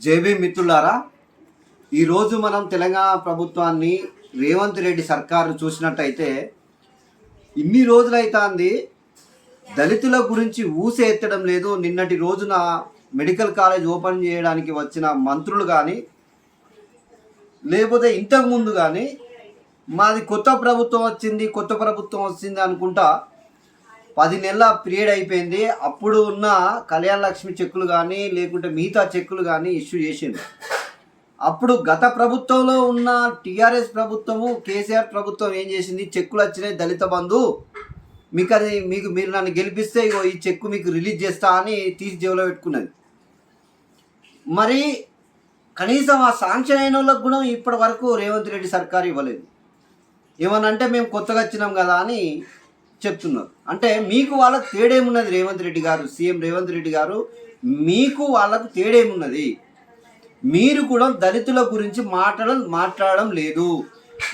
JB మిత్రులారా ఈరోజు మనం తెలంగాణ ప్రభుత్వాన్ని రేవంత్ రెడ్డి సర్కారు చూసినట్టయితే ఇన్ని రోజులైతోంది దళితుల గురించి ఊసే ఎత్తడం లేదు. నిన్నటి రోజున మెడికల్ కాలేజ్ ఓపెన్ చేయడానికి వచ్చిన మంత్రులు కానీ లేకపోతే ఇంతకుముందు కానీ మాది కొత్త ప్రభుత్వం వచ్చింది కొత్త ప్రభుత్వం వచ్చింది అనుకుంటా పది నెలల పీరియడ్ అయిపోయింది. అప్పుడు ఉన్న కళ్యాణ లక్ష్మి చెక్కులు కానీ లేకుంటే మిగతా చెక్కులు కానీ ఇష్యూ చేసింది అప్పుడు గత ప్రభుత్వంలో ఉన్న టీఆర్ఎస్ ప్రభుత్వము కేసీఆర్ ప్రభుత్వం ఏం చేసింది? చెక్కులు వచ్చినాయి దళిత బంధు. మీకు అది మీకు మీరు నన్ను గెలిపిస్తే ఇగో ఈ చెక్కు మీకు రిలీజ్ చేస్తా అని తీసి జేబులో పెట్టుకున్నది. మరి కనీసం ఆ శాంక్షన్ అయిన వాళ్ళకు కూడా ఇప్పటి వరకు రేవంత్ రెడ్డి సర్కారు ఇవ్వలేదు. ఏమనంటే మేము కొత్తగా వచ్చినాం కదా అని చెప్తున్నారు. అంటే మీకు వాళ్ళకు తేడేమున్నది రేవంత్ రెడ్డి గారు సీఎం రేవంత్ రెడ్డి గారు మీకు వాళ్ళకు తేడేమున్నది మీరు కూడా దళితుల గురించి మాట్లాడడం మాట్లాడడం లేదు.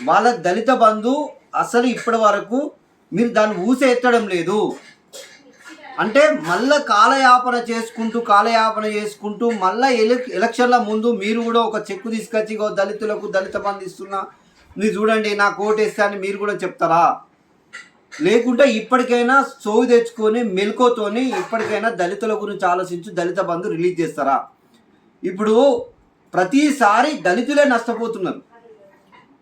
వాళ్ళ దళిత బంధు అసలు ఇప్పటి వరకు మీరు దాన్ని ఊసే ఎత్తడం లేదు. అంటే మళ్ళా కాలయాపన చేసుకుంటూ కాలయాపన చేసుకుంటూ మళ్ళా ఎలక్ ఎలక్షన్ల ముందు మీరు కూడా ఒక చెక్కు తీసుకొచ్చి ఇగో దళితులకు దళిత బంధు ఇస్తున్నా మీరు చూడండి నాకు కోటేస్తా అని మీరు కూడా చెప్తారా? లేకుంటే ఇప్పటికైనా సోవి తెచ్చుకొని మెలకుతోని ఇప్పటికైనా దళితుల గురించి ఆలోచించి దళిత బంధు రిలీజ్ చేస్తారా? ఇప్పుడు ప్రతిసారి దళితులే నష్టపోతున్నారు.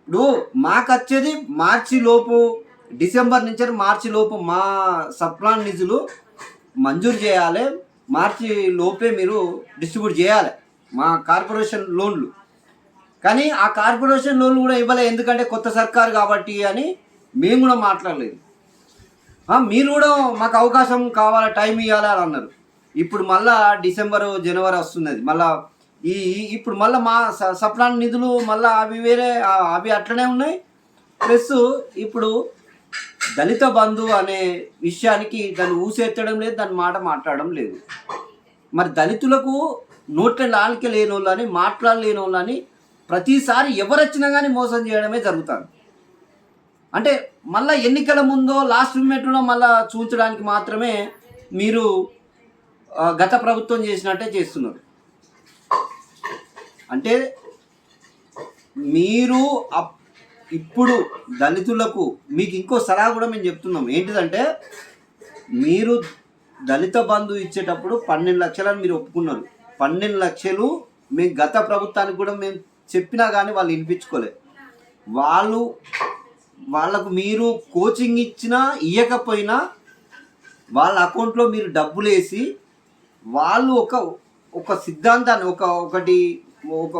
ఇప్పుడు మాకు వచ్చేది మార్చి లోపు డిసెంబర్ నుంచి మార్చి లోపు మా సప్లాన్ నిధులు మంజూరు చేయాలి. మార్చి లోపే మీరు డిస్ట్రిబ్యూట్ చేయాలి మా కార్పొరేషన్ లోన్లు. కానీ ఆ కార్పొరేషన్ లోన్లు కూడా ఇవ్వలే ఎందుకంటే కొత్త సర్కారు కాబట్టి అని మేము కూడా మాట్లాడలేదు. మీరు కూడా మాకు అవకాశం కావాలి టైం ఇవ్వాలని అని అన్నారు. ఇప్పుడు మళ్ళా డిసెంబర్ జనవరి వస్తున్నది. మళ్ళా ఈ ఇప్పుడు మళ్ళీ మా స- సప్లాన్ నిధులు మళ్ళీ అవి వేరే అవి అట్లనే ఉన్నాయి. ప్లస్ ఇప్పుడు దళిత బంధు అనే విషయానికి దాన్ని ఊసెత్తడం లేదు దాని మాట మాట్లాడడం లేదు. మరి దళితులకు నోట్ల నాలుక లేని వాళ్ళని మాట్లాడలేని వాళ్ళని ప్రతిసారి ఎవరు వచ్చినా కానీ మోసం చేయడమే జరుగుతుంది. అంటే మళ్ళీ ఎన్నికల ముందో లాస్ట్ మినిట్లో మళ్ళీ చూపించడానికి మాత్రమే మీరు గత ప్రభుత్వం చేసినట్టే చేస్తున్నారు. అంటే మీరు అప్- ఇప్పుడు దళితులకు మీకు ఇంకో సలహా కూడా మేము చెప్తున్నాం. ఏంటిదంటే మీరు దళిత బంధు ఇచ్చేటప్పుడు పన్నెండు లక్షలని మీరు ఒప్పుకున్నారు. పన్నెండు లక్షలు మీ గత ప్రభుత్వానికి కూడా మేము చెప్పినా కానీ వాళ్ళు వినిపించుకోలేదు వాళ్ళు వాళ్ళకు మీరు కోచింగ్ ఇచ్చినా ఇవ్వకపోయినా వాళ్ళ అకౌంట్లో మీరు డబ్బులు వేసి వాళ్ళు ఒక ఒక సిద్ధాంతాన్ని ఒక ఒకటి ఒక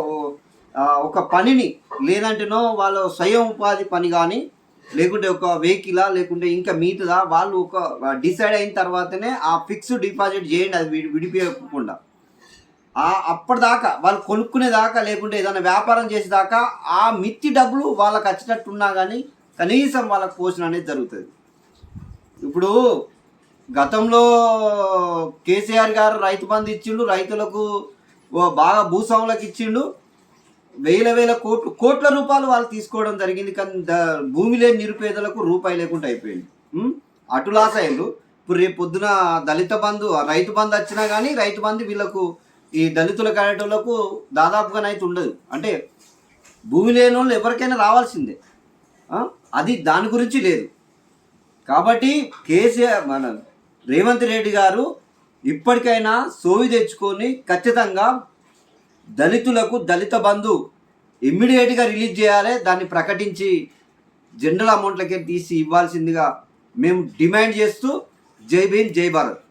ఒక పనిని లేదంటేనో వాళ్ళ స్వయం ఉపాధి పని కానీ లేకుంటే ఒక వెహికలా లేకుంటే ఇంకా మీటుదా వాళ్ళు ఒక డిసైడ్ అయిన తర్వాతనే ఆ ఫిక్స్డ్ డిపాజిట్ చేయండి అది విడిపోకుండా. ఆ అప్పటిదాకా వాళ్ళు కొనుక్కునేదాకా లేకుంటే ఏదైనా వ్యాపారం చేసేదాకా ఆ మిత్తి డబ్బులు వాళ్ళకి వచ్చినట్టున్నా కానీ కనీసం వాళ్ళకి పోషణ అనేది జరుగుతుంది. ఇప్పుడు గతంలో కేసీఆర్ గారు రైతు బంధు ఇచ్చిండు రైతులకు బాగా భూస్వాములకు ఇచ్చిండు. వేల వేల కోట్లు కోట్ల రూపాయలు వాళ్ళు తీసుకోవడం జరిగింది కానీ ద- భూమి లేని నిరుపేదలకు రూపాయి లేకుండా అయిపోయింది. అటు లాస్ అయ్యారు ఇప్పుడు రేపు పొద్దున దళిత బంధు రైతు బంధు వచ్చినా కానీ రైతు బంధు వీళ్ళకు ఈ దళితుల కనేటోళ్ళకు దాదాపుగానైతే ఉండదు. అంటే భూమి లేని వాళ్ళు ఎవరికైనా రావాల్సిందే. అది దాని గురించి లేదు. కాబట్టి కేసీఆర్ మన రేవంత్ రెడ్డి గారు ఇప్పటికైనా సోవి తెచ్చుకొని ఖచ్చితంగా దళితులకు దళిత బంధు ఇమ్మీడియట్గా రిలీజ్ చేయాలి. దాన్ని ప్రకటించి జనరల్ అమౌంట్లకే తీసి ఇవ్వాల్సిందిగా మేము డిమాండ్ చేస్తూ జై భీమ్ జై భారత్.